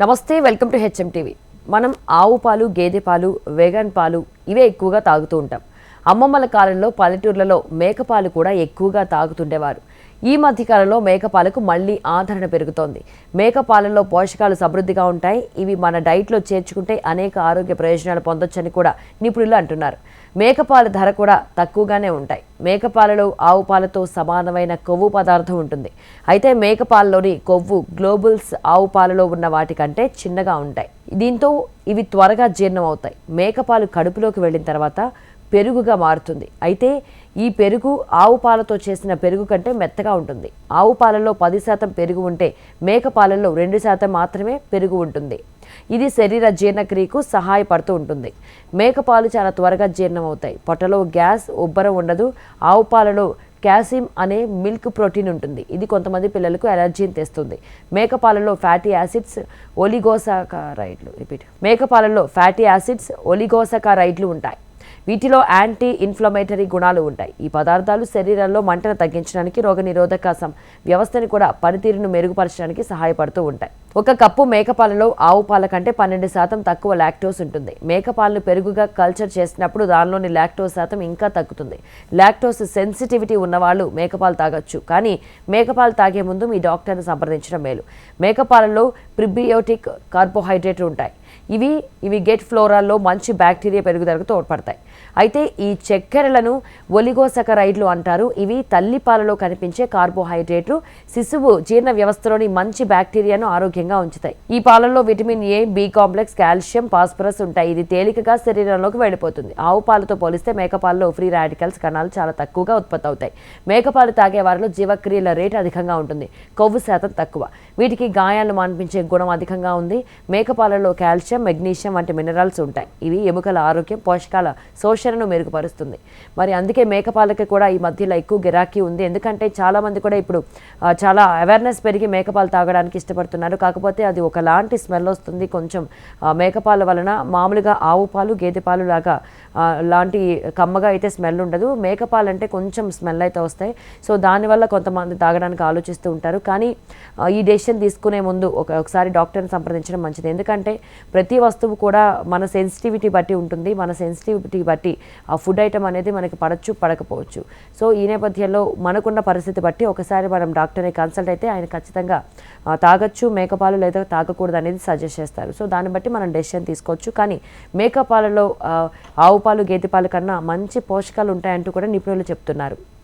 నమస్తే welcome to HM TV మనం ఆవు పాలు గేదె పాలు వేగన్ పాలు ఇవే ఎక్కువగా తాగుతూ ఉంటాం. అమ్మమ్మల కాలంలో పల్లెటూర్లలో మేకపాలు కూడా ఎక్కువగా తాగుతుండేవారు. ఈ మధ్యకాలంలో మేకపాలకు మళ్ళీ ఆదరణ పెరుగుతోంది. మేకపాలలో పోషకాలు సమృద్ధిగా ఉంటాయి. ఇవి మన డైట్లో చేర్చుకుంటే అనేక ఆరోగ్య ప్రయోజనాలు పొందొచ్చని కూడా నిపుణులు అంటున్నారు. మేకపాల ధర కూడా తక్కువగానే ఉంటాయి. మేకపాలలో ఆవు పాలతో సమానమైన కొవ్వు పదార్థం ఉంటుంది. అయితే మేకపాలలోని కొవ్వు గ్లోబుల్స్ ఆవు పాలలో ఉన్న వాటికంటే చిన్నగా ఉంటాయి. దీంతో ఇవి త్వరగా జీర్ణం అవుతాయి మేకపాలు కడుపులోకి వెళ్ళిన తర్వాత పెరుగుగా మారుతుంది. అయితే ఈ పెరుగు ఆవు పాలతో చేసిన పెరుగు కంటే మెత్తగా ఉంటుంది. ఆవు పాలలో పది శాతం పెరుగు ఉంటే మేక పాలలో రెండు శాతం మాత్రమే పెరుగు ఉంటుంది. ఇది శరీర జీర్ణక్రియకు సహాయపడుతూ ఉంటుంది. మేకపాలు చాలా త్వరగా జీర్ణం అవుతాయి పొట్టలో గ్యాస్ ఉబ్బరం ఉండదు. ఆవు పాలలో క్యాసిమ్ అనే మిల్క్ ప్రోటీన్ ఉంటుంది. ఇది కొంతమంది పిల్లలకు ఎలర్జీని తెస్తుంది. మేకపాలలో ఫ్యాటీ యాసిడ్స్ ఒలిగోసాకారైడ్లు. రిపీట్. మేకపాలలో ఫ్యాటీ యాసిడ్స్ ఒలిగోసకారైడ్లు ఉంటాయి. వీటిలో యాంటీ ఇన్ఫ్లమేటరీ గుణాలు ఉంటాయి. ఈ పదార్థాలు శరీరంలో మంటను తగ్గించడానికి రోగనిరోధక సం వ్యవస్థని కూడా పనితీరును మెరుగుపరచడానికి సహాయపడుతూ ఉంటాయి. ఒక కప్పు మేకపాలలో ఆవు పాల కంటే పన్నెండు శాతం తక్కువ లాక్టోస్ ఉంటుంది. మేకపాలను పెరుగుగా కల్చర్ చేసినప్పుడు దానిలోని లాక్టోస్ శాతం ఇంకా తగ్గుతుంది. లాక్టోస్ సెన్సిటివిటీ ఉన్నవాళ్ళు మేకపాలు తాగొచ్చు. కానీ మేకపాలు తాగే ముందు మీ డాక్టర్ని సంప్రదించడం మేలు. మేకపాలలో ప్రిబియోటిక్ కార్బోహైడ్రేట్లు ఉంటాయి. ఇవి ఇవి గెట్ ఫ్లోరాల్లో మంచి బ్యాక్టీరియా పెరుగుదలకు తోడ్పడతాయి. అయితే ఈ చక్కెరలను ఒలిగోసకరైడ్లు అంటారు. ఇవి తల్లిపాలలో కనిపించే కార్బోహైడ్రేట్లు. శిశువు జీర్ణ వ్యవస్థలోని మంచి బ్యాక్టీరియాను ఆరోగ్యంగా ఉంచుతాయి. ఈ పాలల్లో vitamin A B complex calcium phosphorus ఉంటాయి. ఇది తేలికగా శరీరంలోకి వెళ్ళిపోతుంది. ఆవు పాలతో పోలిస్తే మేకపాలలో ఫ్రీ రాడికల్స్ కణాలు చాలా తక్కువగా ఉత్పత్తి అవుతాయి. మేకపాలు తాగే వారిలో జీవక్రియల రేటు అధికంగా ఉంటుంది. కొవ్వు శాతం తక్కువ. వీటికి గాయాలను మాన్పించే గుణం అధికంగా ఉంది. మేకపాలలో కాల్షియం మెగ్నీషియం వంటి మినరల్స్ ఉంటాయి. ఇవి ఎముకల ఆరోగ్యం పోషకాల శోషణను మెరుగుపరుస్తుంది. మరి అందుకే మేకపాలకి కూడా ఈ మధ్యలో ఎక్కువ గిరాకీ ఉంది. ఎందుకంటే చాలామంది కూడా ఇప్పుడు చాలా అవేర్నెస్ పెరిగి మేకపాలు తాగడానికి ఇష్టపడుతున్నారు. కాకపోతే అది ఒకలాంటి స్మెల్ వస్తుంది. కొంచెం మేకపాల వలన మామూలుగా ఆవు పాలు గేదె పాలు లాగా లాంటి కమ్మగా అయితే స్మెల్ ఉండదు. మేకపాలు అంటే కొంచెం స్మెల్ అయితే వస్తాయి. సో దానివల్ల కొంతమంది తాగడానికి ఆలోచిస్తూ ఉంటారు. కానీ ఈ డెసిషన్ తీసుకునే ముందు ఒక ఒకసారి డాక్టర్ని సంప్రదించడం మంచిది. ఎందుకంటే ప్రతి వస్తువు కూడా మన సెన్సిటివిటీ బట్టి ఉంటుంది. మన సెన్సిటివిటీ బట్టి ఆ ఫుడ్ ఐటమ్ అనేది మనకి పడచ్చు పడకపోవచ్చు. సో ఈ నేపథ్యంలో మనకున్న పరిస్థితి బట్టి ఒకసారి మనం డాక్టర్ని కన్సల్ట్ అయితే ఆయన ఖచ్చితంగా తాగొచ్చు మేకపాలు లేదా తాగకూడదు అనేది సజెస్ట్ చేస్తారు. సో దాన్ని బట్టి మనం డెసిషన్ తీసుకోవచ్చు. కానీ మేకపాలలో ఆవు పాలు గేదె పాలు కన్నా మంచి పోషకాలు ఉంటాయంటూ కూడా నిపుణులు చెప్తున్నారు.